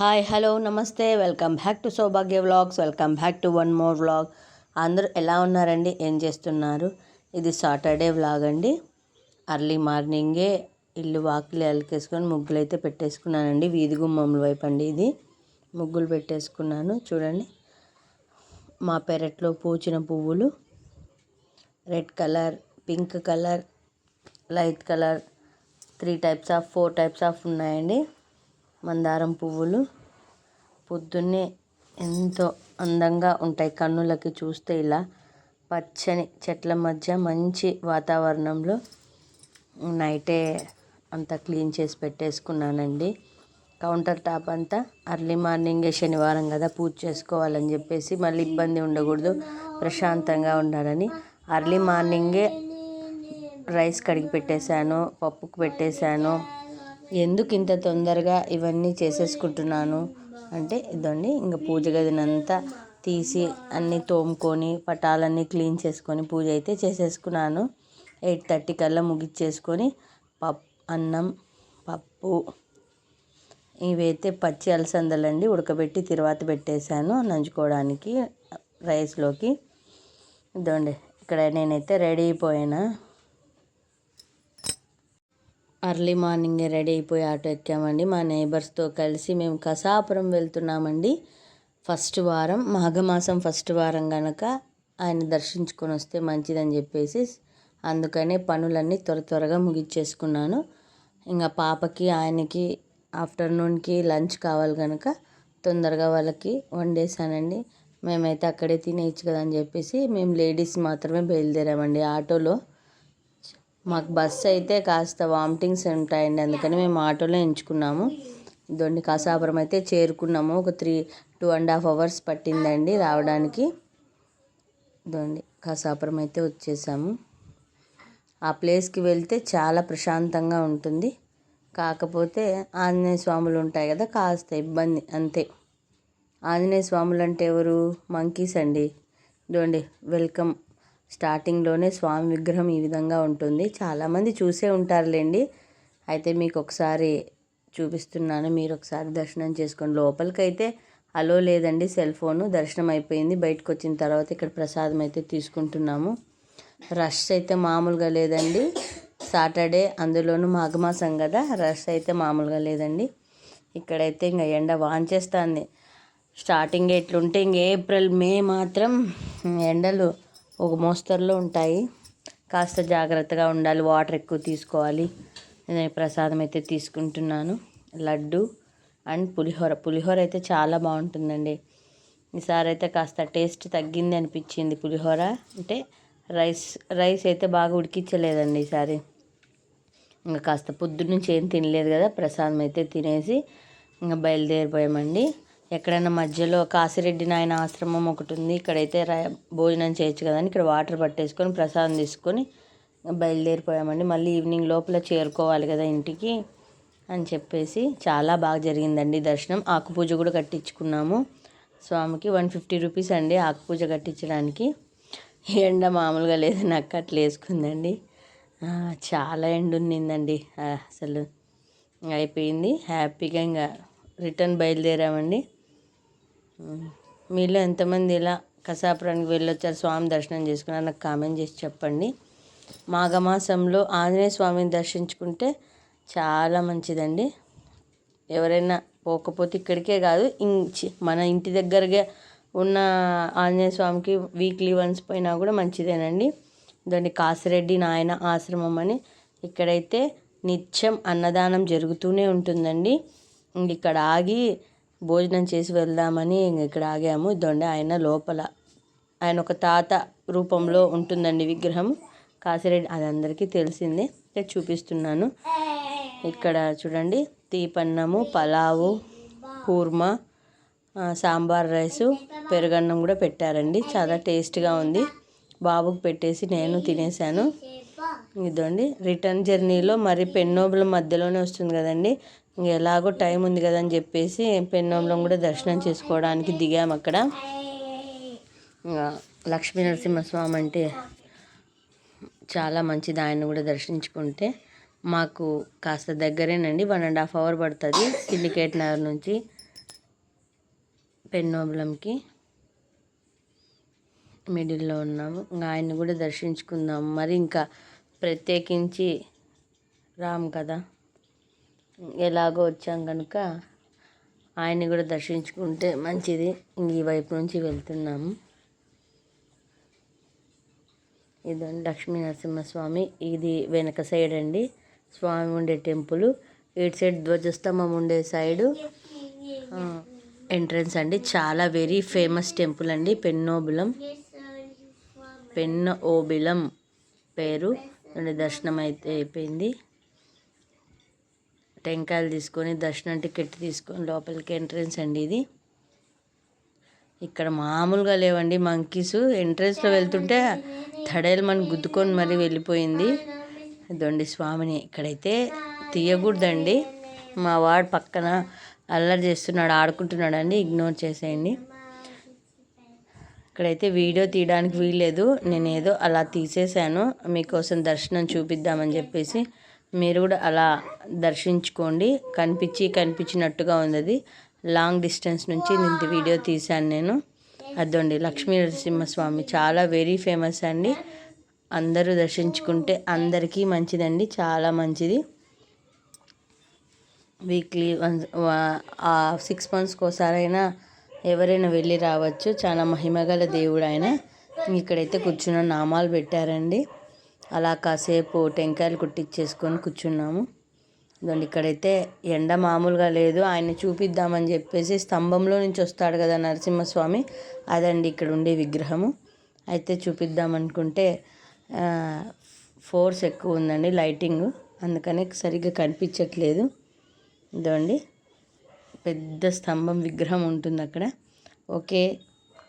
Hi hello నమస్తే. Welcome back to Saubhagya vlogs welcome back to one more vlog అందరూ ఎలా ఉన్నారండి? ఏం చేస్తున్నారు? ఇది సాటర్డే వ్లాగ్ అండి. అర్లీ మార్నింగే ఇల్లు వాకిలి అలికేసుకొని ముగ్గులు అయితే పెట్టేసుకున్నానండి. వీధి గుమ్మముల వైపు అండి ఇది. ముగ్గులు పెట్టేసుకున్నాను. చూడండి. మా పెరట్లో పూచిన పువ్వులు. Red colour pink colour light colour three types of four types of ఉన్నాయండి. మందారం పువ్వులు పొద్దున్నే ఎంతో అందంగా ఉంటాయి. కన్నులకి చూస్తే ఇలా పచ్చని చెట్ల మధ్య మంచి వాతావరణంలో నైటే అంతా క్లీన్ చేసి పెట్టేసుకున్నానండి. కౌంటర్ టాప్ అంతా అర్లీ మార్నింగే శనివారం కదా పూజ చేసుకోవాలని చెప్పేసి మళ్ళీ ఇబ్బంది ఉండకూడదు ప్రశాంతంగా ఉండాలని అర్లీ మార్నింగే రైస్ కడిగి పెట్టేశాను పప్పుకు పెట్టేశాను. ఎందుకు ఇంత తొందరగా ఇవన్నీ చేసేసుకుంటున్నాను? అంటే ఇదండి ఇంకా పూజ గదినంతా తీసి అన్నీ తోముకొని పటాలన్నీ క్లీన్ చేసుకొని పూజ అయితే చేసేసుకున్నాను. ఎయిట్ థర్టీ కల్లా ముగిచ్చేసుకొని పప్పు అన్నం పప్పు ఇవైతే పచ్చి అలసందలండి ఉడకబెట్టి తర్వాత పెట్టేశాను నంచుకోవడానికి రైస్లోకి. ఇదండి ఇక్కడ నేనైతే రెడీ అయిపోయాను? అర్లీ మార్నింగే రెడీ అయిపోయి ఆటో ఎక్కామండి. మా నేబర్స్తో కలిసి మేము కసాపురం వెళ్తున్నామండి. ఫస్ట్ వారం మాఘమాసం ఫస్ట్ వారం కనుక ఆయన దర్శించుకొని వస్తే మంచిదని చెప్పేసి అందుకనే పనులన్నీ త్వర త్వరగా ముగిచ్చేసుకున్నాను. ఇంకా పాపకి ఆయనకి ఆఫ్టర్నూన్కి లంచ్ కావాలి కనుక తొందరగా వాళ్ళకి వండేసానండి మేమైతే అక్కడే తినేయచ్చు కదా అని చెప్పేసి మేము లేడీస్ మాత్రమే బయలుదేరామండి ఆటోలో. మాకు బస్సు అయితే కాస్త వామిటింగ్స్ ఉంటాయండి అందుకని మేము ఆటోలో ఎంచుకున్నాము. ఇదండి కాసాపురం అయితే చేరుకున్నాము. ఒక three two and half hours పట్టిందండి రావడానికి. ఇదండి కాసాపురం అయితే వచ్చేసాము. ఆ ప్లేస్కి వెళ్తే చాలా ప్రశాంతంగా ఉంటుంది. కాకపోతే ఆంజనేయ స్వాములు ఉంటాయి కదా కాస్త ఇబ్బంది అంతే. ఆంజనేయ స్వాములు అంటే ఎవరు? మంకీస్ అండి. ఇదండి వెల్కమ్. స్టార్టింగ్లోనే స్వామి విగ్రహం ఈ విధంగా ఉంటుంది. చాలామంది చూసే ఉంటారులేండి. అయితే మీకు ఒకసారి చూపిస్తున్నాను. మీరు ఒకసారి దర్శనం చేసుకోండి. లోపలికైతే అలో లేదండి సెల్ ఫోను దర్శనం అయిపోయింది బయటకు వచ్చిన తర్వాత ఇక్కడ ప్రసాదం అయితే తీసుకుంటున్నాము. రష్ అయితే మామూలుగా లేదండి. సాటర్డే అందులోనూ మాఘమాసం కదా రష్ అయితే మామూలుగా లేదండి. ఇక్కడైతే ఇంకా ఎండ వాంచేస్తుంది. స్టార్టింగ్ ఎట్లుంటే ఇంక ఏప్రిల్ మే మాత్రం ఎండలు ఒక మోస్తరులో ఉంటాయి. కాస్త జాగ్రత్తగా ఉండాలి. వాటర్ ఎక్కువ తీసుకోవాలి. నేను ప్రసాదం అయితే తీసుకుంటున్నాను. లడ్డు అండ్ పులిహోర. పులిహోర అయితే చాలా బాగుంటుందండి. ఈసారి అయితే కాస్త టేస్ట్ తగ్గింది అనిపించింది పులిహోర. అంటే రైస్ రైస్ అయితే బాగా ఉడికించలేదండి ఈసారి. ఇంకా కాస్త పొద్దున్నుంచి ఏం తినలేదు కదా. ప్రసాదం అయితే తినేసి ఇంకా బయలుదేరిపోయామండి. ఎక్కడైనా మధ్యలో కాసిరెడ్డి నాయన ఆశ్రమం ఒకటి ఉంది. ఇక్కడైతే భోజనం చేయొచ్చు కదని ఇక్కడ వాటర్ పట్టేసుకొని ప్రసాదం తీసుకొని బయలుదేరిపోయామండి. మళ్ళీ ఈవినింగ్ లోపల చేరుకోవాలి కదా ఇంటికి అని చెప్పేసి చాలా బాగా జరిగిందండి దర్శనం. ఆకుపూజ కూడా కట్టించుకున్నాము. స్వామికి వన్ ఫిఫ్టీ రూపీస్ అండి ఆకుపూజ కట్టించడానికి. ఎండ మామూలుగా లేదు నాకు అట్లా వేసుకుందండి. చాలా ఎండ ఉన్నిందండి. అసలు అయిపోయింది. హ్యాపీగా ఇంకా రిటర్న్ బయలుదేరామండి. మీలో ఎంతమంది ఇలా కసాపురానికి వెళ్ళొచ్చారు స్వామి దర్శనం చేసుకున్నారు నాకు కామెంట్ చేసి చెప్పండి. మాఘమాసంలో ఆంజనేయ స్వామిని దర్శించుకుంటే చాలా మంచిదండి. ఎవరైనా పోకపోతే ఇక్కడికే కాదు మన ఇంటి దగ్గరగా ఉన్న ఆంజనేయ స్వామికి వీక్లీ వన్స్ పోయినా కూడా మంచిదేనండి. దాన్ని కాసిరెడ్డి నాయన ఆశ్రమం అని. ఇక్కడైతే నిత్యం అన్నదానం జరుగుతూనే ఉంటుందండి. ఇక్కడ ఆగి భోజనం చేసి వెళ్దామని ఇక్కడ ఆగాము. ఇదండి ఆయన లోపల. ఆయన ఒక తాత రూపంలో ఉంటుందండి విగ్రహం. కాసిరెడ్డి అది అందరికీ తెలిసిందే. ఇక్కడ చూపిస్తున్నాను. ఇక్కడ చూడండి తీపన్నము పలావు కూర్మా సాంబార్ రైసు పెరుగన్నం కూడా పెట్టారండి. చాలా టేస్ట్గా ఉంది. బాబుకు పెట్టేసి నేను తినేసాను ఇదండి రిటర్న్ జర్నీలో మరి పెన్నోబుల మధ్యలోనే వస్తుంది కదండి. ఎలాగో టైం ఉంది కదా అని చెప్పేసి పెన్నోంలో కూడా దర్శనం చేసుకోవడానికి దిగాము అక్కడ. లక్ష్మీ నరసింహస్వామి అంటే చాలా మంచిది ఆయన కూడా దర్శించుకుంటే. మాకు కాస్త దగ్గరేనండి వన్ అండ్ హాఫ్ అవర్ పడుతుంది సిండికేట్ నగర్ నుంచి పెన్నోబులంకి మిడిల్లో ఉన్నాము. ఇంకా ఆయన్ని కూడా దర్శించుకుందాం. మరి ఇంకా ప్రత్యేకించి రాము కదా. ఎలాగో వచ్చాం కనుక ఆయన్ని కూడా దర్శించుకుంటే మంచిది. ఈ వైపు నుంచి వెళ్తున్నాము. ఇదండి లక్ష్మీ నరసింహస్వామి. ఇది వెనక సైడ్ అండి. స్వామి ఉండే టెంపుల్. ఇటు సైడ్ ధ్వజస్తంభం ఉండే సైడు ఎంట్రన్స్ అండి. చాలా వెరీ ఫేమస్ టెంపుల్ అండి. పెన్నోబిలం. పెన్న ఓబిలం పేరు దర్శనం అయితే అయిపోయింది. టెంకాయలు తీసుకొని దర్శనం టికెట్ తీసుకొని లోపలికి ఎంట్రన్స్ అండి ఇది. ఇక్కడ మామూలుగా లేవండి మంకీస్. ఎంట్రన్స్లో వెళ్తుంటే తడేలు మనం గుద్దుకొని మరీ వెళ్ళిపోయింది. దొండి స్వామిని ఇక్కడైతే తీయకూడదండి. మా వాడు పక్కన అల్లరి చేస్తున్నాడు ఆడుకుంటున్నాడు ఇగ్నోర్ చేసేయండి. ఇక్కడైతే వీడియో తీయడానికి వీల్లేదు. నేను ఏదో అలా తీసేశాను. మీకోసం దర్శనం చూపిద్దామని చెప్పేసి మీరు కూడా అలా దర్శించుకోండి. కనిపించి కనిపించినట్టుగా ఉంది లాంగ్ డిస్టెన్స్ నుంచి నింటి వీడియో తీశాను నేను. అదండి లక్ష్మీ నరసింహస్వామి చాలా వెరీ ఫేమస్ అండి. అందరూ దర్శించుకుంటే అందరికీ మంచిదండి చాలా మంచిది. వీక్లీ వన్ సిక్స్ మంత్స్కి ఒకసారైనా ఎవరైనా వెళ్ళి రావచ్చు. చాలా మహిమగల దేవుడు ఆయన. ఇక్కడైతే కూర్చున్న నామాలు పెట్టారండి. అలా కాసేపు టెంకాయలు కుట్టించేసుకొని కూర్చున్నాము. ఇదండి ఇక్కడైతే ఎండ మామూలుగా లేదు. ఆయన చూపిద్దామని చెప్పేసి స్తంభంలో నుంచి వస్తాడు కదా నరసింహస్వామి. అదండి ఇక్కడ ఉండే విగ్రహము. అయితే చూపిద్దాం అనుకుంటే ఫోర్స్ ఎక్కువ ఉందండి లైటింగ్. అందుకని సరిగ్గా కనిపించట్లేదు. ఇదండి పెద్ద స్తంభం విగ్రహం ఉంటుంది అక్కడ. ఓకే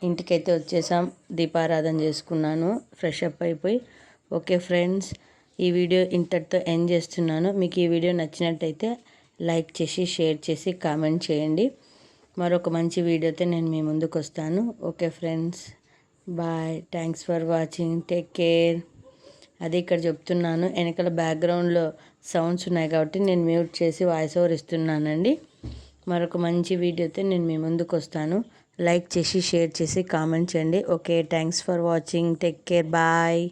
ఇంటికైతే వచ్చేసాం. దీపారాధన చేసుకున్నాను. ఫ్రెష్ అప్ అయిపోయి ఓకే ఫ్రెండ్స్ ఈ వీడియో ఇంతటితో ఎండ్ చేస్తున్నాను. మీకు ఈ వీడియో నచ్చినట్టయితే లైక్ చేసి షేర్ చేసి కామెంట్ చేయండి. మరొక మంచి వీడియోతో నేను మీ ముందుకు వస్తాను. Okay friends bye. Thanks for watching take care అది ఇక్కడ చెప్తున్నాను. వెనకాల బ్యాక్గ్రౌండ్లో సౌండ్స్ ఉన్నాయి కాబట్టి నేను మ్యూట్ చేసి వాయిస్ ఓవర్ ఇస్తున్నానండి. మరొక మంచి వీడియోతో నేను మీ ముందుకు వస్తాను. లైక్ చేసి షేర్ చేసి కామెంట్ చేయండి. Okay thanks for watching take care bye